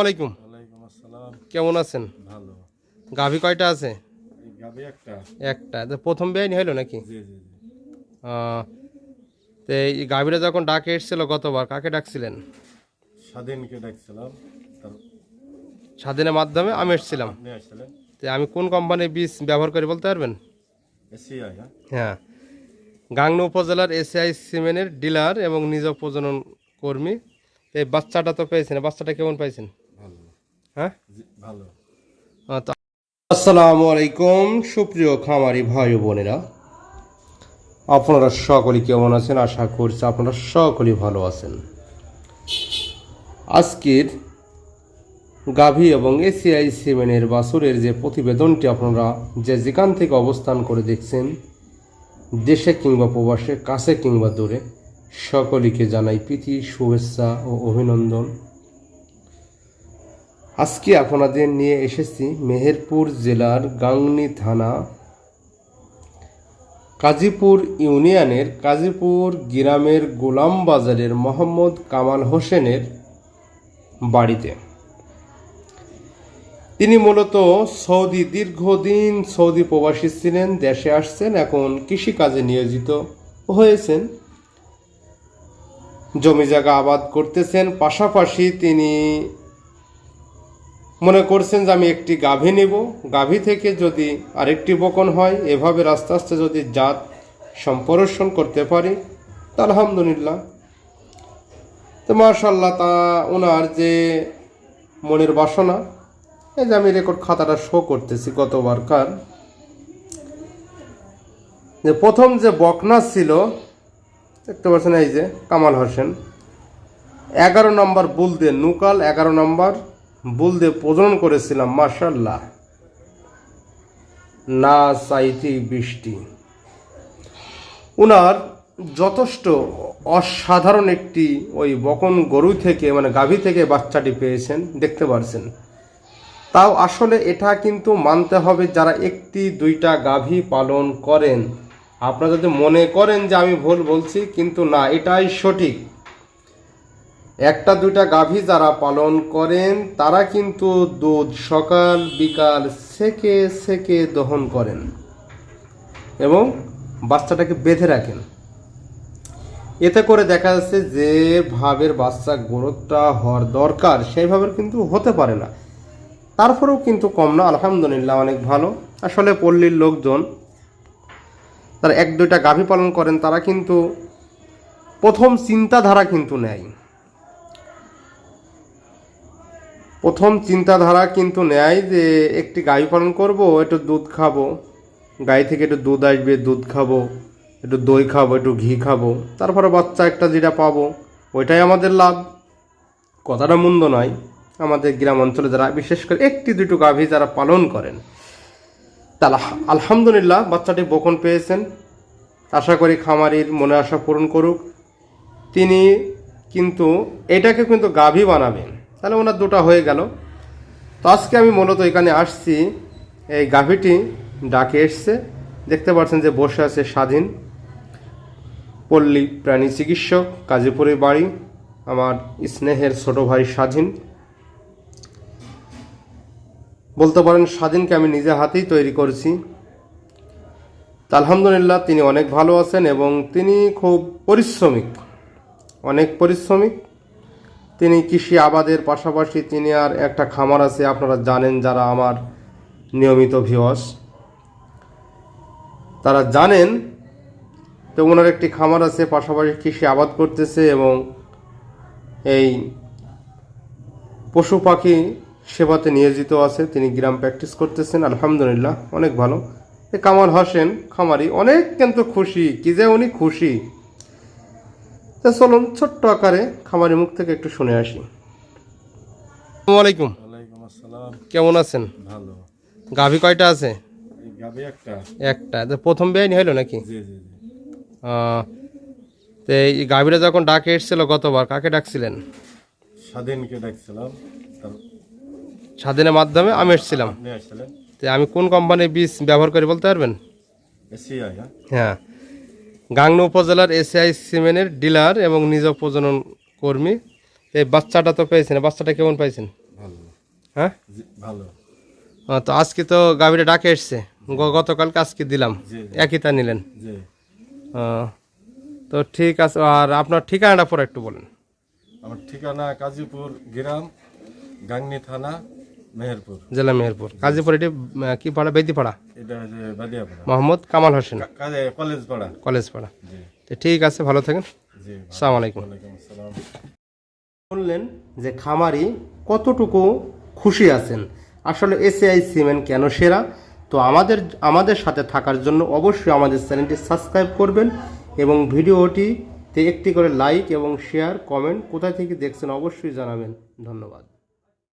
আলাইকুম। আসসালাম। কেমন আছেন? ভালো। গাভী কয়টা আছে? একটা। একটা। প্রথম বেআইনি হলো নাকি? জি জি জি। তো এই গাভীরা যখন ডাকে এসেছিল গতবার কাকে ডাকছিলেন? স্বাধীনকে ডাকছিলাম। স্বাধীনের মাধ্যমে আমি এসেছিলাম। তো আমি কোন কোম্পানির বীজ ব্যবহার করি বলতে পারবেন? হ্যাঁ। গাংনু উপজেলার এসিআই সিমেনের ডিলার এবং নিজ প্রজনন কর্মী। এই বাচ্চাটা তো পেয়েছেন। বাচ্চাটা কেমন পাইছেন? হ্যাঁ? ভালো। আসসালামু আলাইকুম সুপ্রিয় খামারি ভাই বোনেরা। আপনারা সকলে কেমন আছেন? আশা করছি আপনারা সকলেই ভালো আছেন। আজকের গাভী এবং এসিআই সিমেনের বাসুরের যে প্রতিবেদনটি আপনারা যে যেখান থেকে অবস্থান করে দেখছেন দেশে কিংবা প্রবাসে কাছে কিংবা দূরে সকলকে জানাই প্রীতি শুভেচ্ছা ও অভিনন্দন। আজকে আপনাদের নিয়ে এসেছি মেহেরপুর জেলার গাংনী থানা, কাজীপুর ইউনিয়নের কাজীপুর গ্রামের গোলাম বাজারের মোহাম্মদ কামাল হোসেনের বাড়িতে। তিনি মূলত সৌদি, দীর্ঘদিন সৌদি প্রবাসী ছিলেন, দেশে আসছেন, এখন কৃষিকাজে নিয়োজিত হয়েছেন। জমি জায়গা আবাদ করতেছেন, পাশাপাশি তিনি মনে করছেন যে আমি একটি গাভী নেব। গাভী থেকে যদি আরেকটি বকন হয়, এভাবে আস্তে আস্তে যদি জাত সম্প্রসারণ করতে পারি, তা আলহামদুলিল্লাহ। তো মার্শাল্লাহ তা ওনার যে মনের বাসনা, এই যে আমি রেকর্ড খাতাটা শো করতেছি গতবারকার যে প্রথম যে বকনা ছিল, দেখতে পাচ্ছেন এই যে কামাল হোসেন, এগারো নম্বর বুলদে নুকাল, এগারো নম্বর বুলদে প্রজনন করেছিলাম মার্শাল্লাহ না চাইতে বৃষ্টি। উনার যথেষ্ট অসাধারণ একটি ওই বকন গরু থেকে মানে গাভী থেকে বাচ্চাটি পেয়েছেন, দেখতে পারছেন। তাও আসলে এটা কিন্তু মানতে হবে যারা একটি, দুইটা গাভী পালন করেন। আপনারা যদি মনে করেন যে আমি ভুল বলছি, কিন্তু না, এটাই সঠিক। একটা দুইটা গাভী যারা পালন করেন, তারা কিন্তু দুধ সকাল, বিকাল সেকে সেকে দহন করেন এবং বাচ্চাটাকে বেঁধে রাখেন। এতে করে দেখা যাচ্ছে যে ভাবের বাচ্চা গ্রোথটা হওয়ার দরকার সেইভাবে কিন্তু হতে পারে না। তারপরেও কিন্তু কম না, আলহামদুলিল্লাহ অনেক ভালো। আসলে পল্লীর লোকজন, তারা এক দুইটা গাভী পালন করেন, তারা কিন্তু প্রথম চিন্তাধারা কিন্তু নেয়। প্রথম চিন্তাধারা কিন্তু নেয় যে একটি গাই পালন করব, একটু দুধ খাব। গাই থেকে একটু দুধ আসবে, দুধ খাব, একটু দই খাব, একটু ঘি খাব। তারপরে বাচ্চা একটা যেটা পাবো, ওইটাই আমাদের লাভ। কথাটা মন্দ নয়। আমাদের গ্রাম অঞ্চলে যারা, বিশেষ করে একটি দুটো গাভী যারা পালন করেন তা আলহা- আলহামদুলিল্লাহ বাচ্চাটি বকন পেয়েছেন। আশা করি খামারির মনে আশা পূরণ করুক। তিনি কিন্তু এটাকে কিন্তু গাভী বানাবেন। তাহলে ওনার দুটা হয়ে গেল। তো আজকে আমি মূলত এখানে আসছি, এই গাভীটি ডাকে এসছে। দেখতে পাচ্ছেন যে বসে আছে স্বাধীন পল্লী প্রাণী চিকিৎসক কাজীপুরে বাড়ি, আমার স্নেহের ছোট ভাই স্বাধীন। বলতে পারেন স্বাধীনকে আমি নিজে হাতেই তৈরি করেছি। আলহামদুলিল্লাহ তিনি অনেক ভালো আছেন এবং তিনি খুব পরিশ্রমিক, অনেক পরিশ্রমিক। তিনি কৃষি আবাদের পাশাপাশি তিনি আর একটা খামার আছে, আপনারা জানেন যারা আমার নিয়মিত ভিওয়াস তারা জানেন তো ওনার একটি খামার আছে, পাশাপাশি কৃষি আবাদ করতেছে এবং এই পশু পাখি সেবাতে নিয়োজিত আছে। তিনি গ্রাম প্র্যাকটিস করতেছেন, আলহামদুলিল্লাহ, অনেক ভালো। এই কামাল হোসেন, খামারি, অনেক কিন্তু খুশি। কি যে উনি খুশি। তা চলুন ছোট্ট আকারে খামারি মুখ থেকে একটু শুনে আসি। আলাইকুম। আসসালাম। কেমন আছেন? ভালো। গাভী কয়টা আছে? একটা। একটা। তো প্রথম বেআইনি হলো নাকি? জি জি জি। তো এই গাভীরা যখন ডাকে এসেছিল গতবার কাকে ডাকছিলেন? স্বাধীনকে ডাকছিলাম। স্বাধীনের মাধ্যমে আমি এসেছিলাম। তো আমি কোন কোম্পানির বীজ ব্যবহার করি বলতে পারবেন? হ্যাঁ? হ্যাঁ। গাংনী উপজেলার এসিআই সিমেনের ডিলার এবং নিজ প্রজনন কর্মী। এই বাচ্চাটা তো পেয়েছেন বাচ্চাটা কেমন পাইছেন? হ্যাঁ? ভালো। তো আজকে তো গাভীটা ডাকে এসছে। গতকালকে আজকে দিলাম। একই তা নিলেন। তো ঠিক আছে আর আপনার ঠিকানাটা পরে একটু বলেন। আমার ঠিকানা কাজীপুর গ্রাম গাংনি থানা মেহেরপুর। জেলা মেহেরপুর। কাজীপুর এটি কি পাড়া? বেদি পাড়া এটা হচ্ছে বাদিয়াপাড়া মোহাম্মদ কামাল হোসেন। কলেজ পাড়া। কলেজ পাড়া। তো ঠিক আছে ভালো থাকেন। জি আসসালামু আলাইকুম। শুনলেন যে খামারি কতটুকু খুশি আছেন? আসলে এসিআই সিমেন্ট কেন সেরা? তো আমাদের আমাদের সাথে থাকার জন্য অবশ্যই আমাদের চ্যানেলটি সাবস্ক্রাইব করবেন এবং ভিডিওটিতে একটি করে লাইক এবং শেয়ার কমেন্ট কোথায় থেকে দেখছেন অবশ্যই জানাবেন। ধন্যবাদ।